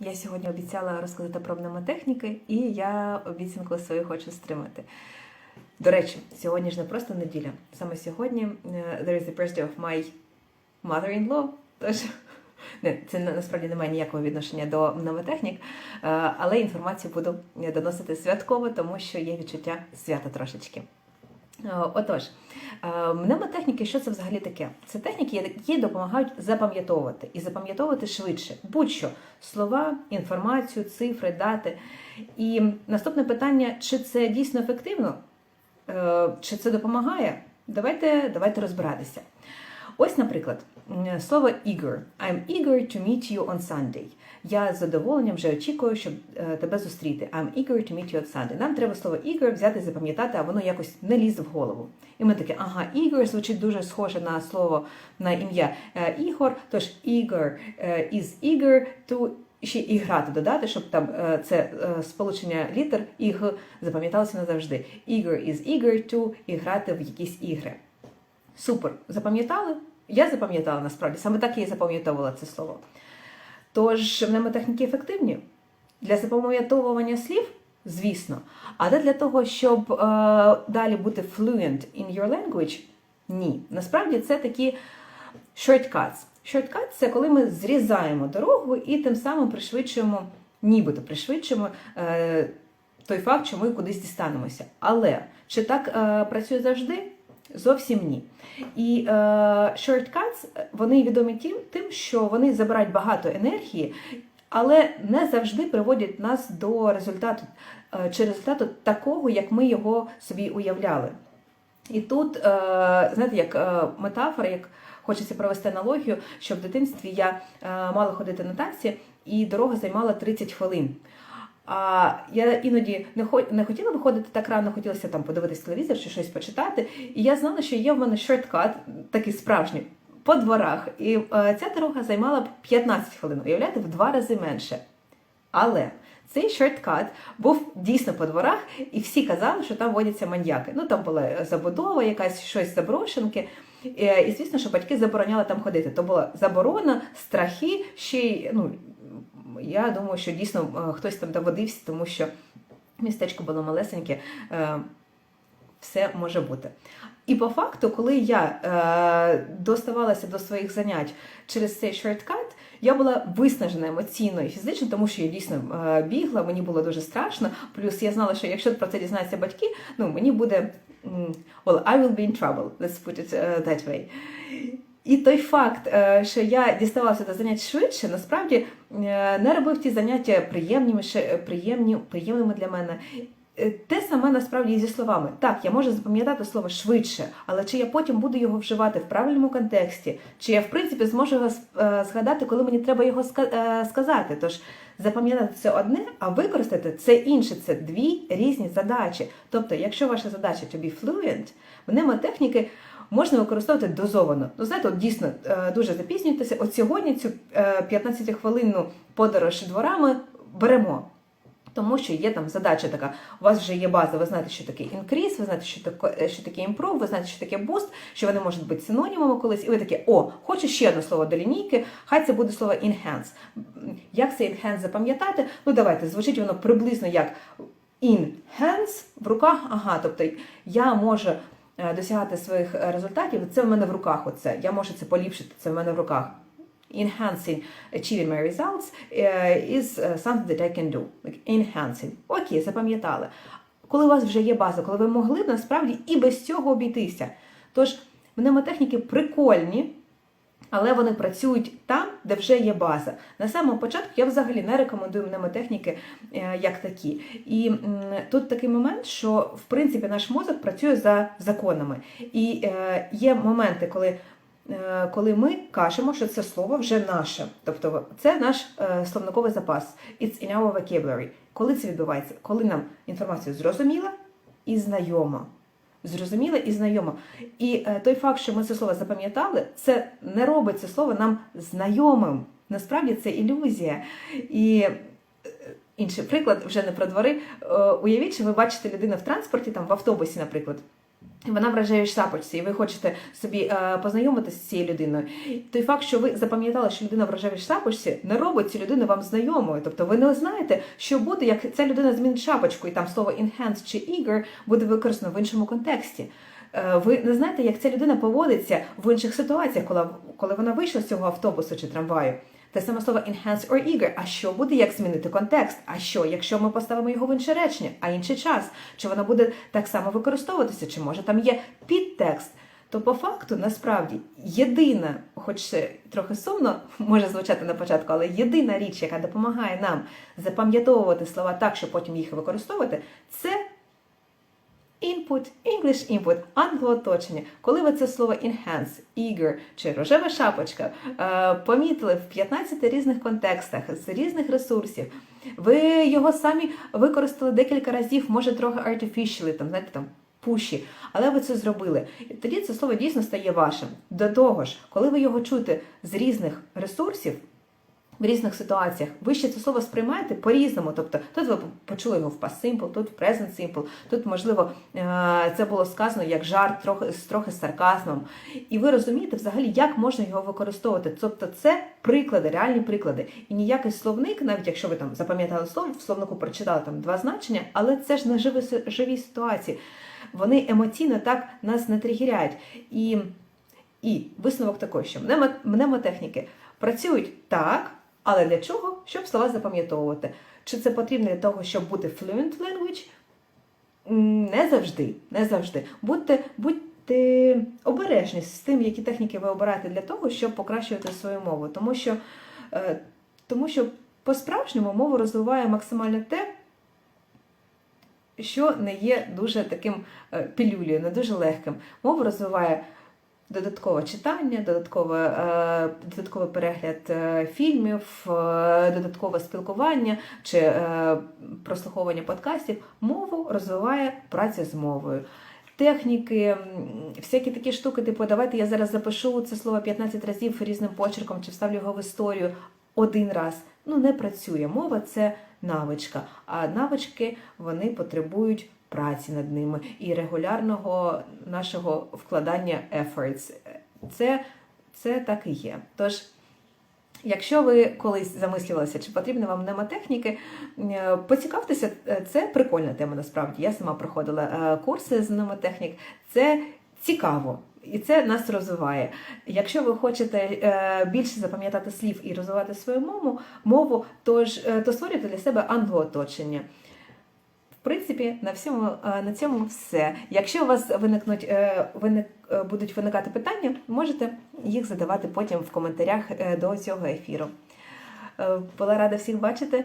Я сьогодні обіцяла розказати про мнемотехніки, і я обіцянку свою хочу стримати. До речі, сьогодні ж не просто неділя. Саме сьогодні е, there is the birthday of my mother-in-law. Тож не, це насправді не має ніякого відношення до мнемотехнік, е, але інформацію буду доносити святково, тому що є відчуття свята трошечки. Е, Отож, е, мнемотехніки, що це взагалі таке? Це техніки, які допомагають запам'ятовувати і запам'ятовувати швидше будь-що слова, інформацію, цифри, дати. І наступне питання: чи це дійсно ефективно? Е, Чи це допомагає? Давайте, давайте розбиратися. Ось, наприклад, слово eager. I'm eager to meet you on Sunday. Я з задоволенням вже очікую, щоб е, тебе зустріти. I'm eager to meet you on Sunday. Нам треба слово eager взяти, запам'ятати, а воно якось не лізе в голову. І ми таке, ага, eager звучить дуже схоже на слово на ім'я е, Ігор. Тож eager е, is eager to ще і грати додати, щоб там е, це е, сполучення літер і г запам'яталося назавжди. Eager is eager to і грати в якісь ігри. Супер. Запам'ятали? Я запам'ятала насправді, саме так я і запам'ятовувала це слово. Тож мнемотехніки ефективні для запам'ятовування слів, звісно, але для того, щоб е, далі бути fluent in your language, ні. Насправді це такі shortcuts. Shortcuts – це коли ми зрізаємо дорогу і тим самим пришвидшуємо, нібито пришвидшуємо е, той факт, що ми кудись дістанемося. Але чи так е, працює завжди? Зовсім ні. І е, shortcuts, вони відомі тим, тим, що вони забирають багато енергії, але не завжди приводять нас до результату е, чи результату такого, як ми його собі уявляли. І тут, е, знаєте, як е, метафора, як хочеться провести аналогію, що в дитинстві я е, мала ходити на танці, і дорога займала 30 хвилин. А я іноді не хо- не хотіла виходити так рано, хотілося там подивитись телевізор чи щось почитати. І я знала, що є в мене шорткат, такий справжній, по дворах. І е, ця дорога займала б 15 хвилин, уявляєте, в два рази менше. Але цей шорткат був дійсно по дворах, і всі казали, що там водяться маньяки. Ну там була забудова, якась щось заброшенки. Е, І звісно, що батьки забороняли там ходити. То була заборона, страхи, ще й ну. Я думаю, що дійсно е, хтось там доводився, тому що містечко було малесеньке, е, все може бути. І по факту, коли я е, доставалася до своїх занять через цей шорткат, я була виснажена емоційно і фізично, тому що я дійсно бігла, мені було дуже страшно. Плюс я знала, що якщо про це дізнаються батьки, ну мені буде well, I will be in trouble, let's put it that way. І той факт, е, що я діставалася до занять швидше, насправді е, не робив ті заняття приємними, приємні, приємними для мене. Е, Те саме насправді і зі словами. Так, я можу запам'ятати слово швидше, але чи я потім буду його вживати в правильному контексті, чи я в принципі зможу його е, згадати, коли мені треба його е, сказати. Тож запам'ятати це одне, а використати це інше. Це дві різні задачі. Тобто, якщо ваша задача to be fluent, мнемотехніки можна використовувати дозовано. Ну, знаєте, от дійсно е, дуже запізнюєтеся. От сьогодні цю 15-хвилинну подорож дворами беремо. Тому що є там задача така, у вас вже є база, ви знаєте, що таке інкріс, ви знаєте, що таке, що таке імпров, ви знаєте, що таке буст, що вони можуть бути синонімами колись, і ви такі, о, хочу ще одне слово до лінійки, хай це буде слово enhance. Як це enhance запам'ятати? Ну давайте, звучить воно приблизно як in hands в руках, ага, тобто я можу е, досягати своїх е, результатів, це в мене в руках, оце, я можу це поліпшити, це в мене в руках. Enhancing achieving my results uh, is something that I can do. Like enhancing. Окей, запам'ятали. Коли у вас вже є база, коли ви могли б насправді і без цього обійтися. Тож мнемотехніки прикольні, але вони працюють там, де вже є база. На самому початку я взагалі не рекомендую мнемотехніки е, як такі. І тут такий момент, що в принципі наш мозок працює за законами. І е, є моменти, коли. е, Коли ми кажемо, що це слово вже наше, тобто це наш словниковий запас, it's in our vocabulary. Коли це відбувається? Коли нам інформація зрозуміла і знайома. Зрозуміла і знайома. І е, той факт, що ми це слово запам'ятали, це не робить це слово нам знайомим. Насправді це ілюзія. І е, інший приклад, вже не про двори. Е, уявіть, що ви бачите людину в транспорті, там в автобусі, наприклад. Вона в рожевій шапочці, і ви хочете собі е, познайомитися з цією людиною. Той факт, що ви запам'ятали, що людина в рожевій шапочці, не робить цю людину вам знайомою. Тобто ви не знаєте, що буде, як ця людина змінить шапочку, і там слово enhance чи eager буде використано в іншому контексті. Е, Ви не знаєте, як ця людина поводиться в інших ситуаціях, коли, коли вона вийшла з цього автобусу чи трамваю. Те саме слово enhance or eager. А що буде, як змінити контекст? А що, якщо ми поставимо його в інше речення, а інший час? Чи воно буде так само використовуватися? Чи може там є підтекст? То по факту насправді єдина, хоч трохи сумно може звучати на початку, але єдина річ, яка допомагає нам запам'ятовувати слова так, щоб потім їх використовувати, це Input, English input, англооточення. Коли ви це слово enhance, eager чи рожева шапочка е, помітили в 15 різних контекстах з різних ресурсів, ви його самі використали декілька разів, може трохи artificially, там, знаєте, там пуші, але ви це зробили. І тоді це слово дійсно стає вашим. До того ж, коли ви його чуєте з різних ресурсів, в різних ситуаціях. Ви ще це слово сприймаєте по-різному. Тобто тут ви почули його в past simple, тут в present simple, тут, можливо, е, це було сказано як жарт, трохи з трохи сарказмом. І ви розумієте взагалі, як можна його використовувати. Тобто це приклади, реальні приклади. І ніякий словник, навіть якщо ви там запам'ятали слово, в словнику прочитали там два значення, але це ж не живі, живі ситуації. Вони емоційно так нас не тригеряють. І, і висновок такий, що мнемо- мнемотехніки працюють так. Але для чого? Щоб слова запам'ятовувати. Чи це потрібно для того, щоб бути fluent language? Не завжди. Не завжди. Будьте, будьте обережні з тим, які техніки ви обираєте для того, щоб покращувати свою мову. Тому що, е, тому що по-справжньому мову розвиває максимально те, що не є дуже таким е, пілюлею, не дуже легким. Мову розвиває додаткове читання, додаткове, е, додатковий перегляд е, фільмів, е, додаткове спілкування чи прослуховування подкастів. Мову розвиває праця з мовою. Техніки, всякі такі штуки, типу, давайте я зараз запишу це слово 15 разів різним почерком чи вставлю його в історію один раз. Ну, не працює. Мова це навичка, а навички вони потребують праці над ними і регулярного нашого вкладання efforts. Це, це так і є. Тож, якщо ви колись замислювалися, чи потрібні вам мнемотехніки, е, поцікавтеся, е, це прикольна тема насправді. Я сама проходила е, курси з мнемотехнік. Це цікаво. І це нас розвиває. Якщо ви хочете більше запам'ятати слів і розвивати свою мову, мову то, ж, то створюйте для себе англооточення. Принципі, на всьому е, на цьому все. Якщо у вас виникнуть е, виник, е, будуть виникати питання, можете їх задавати потім в коментарях до цього ефіру. Була рада всіх бачити.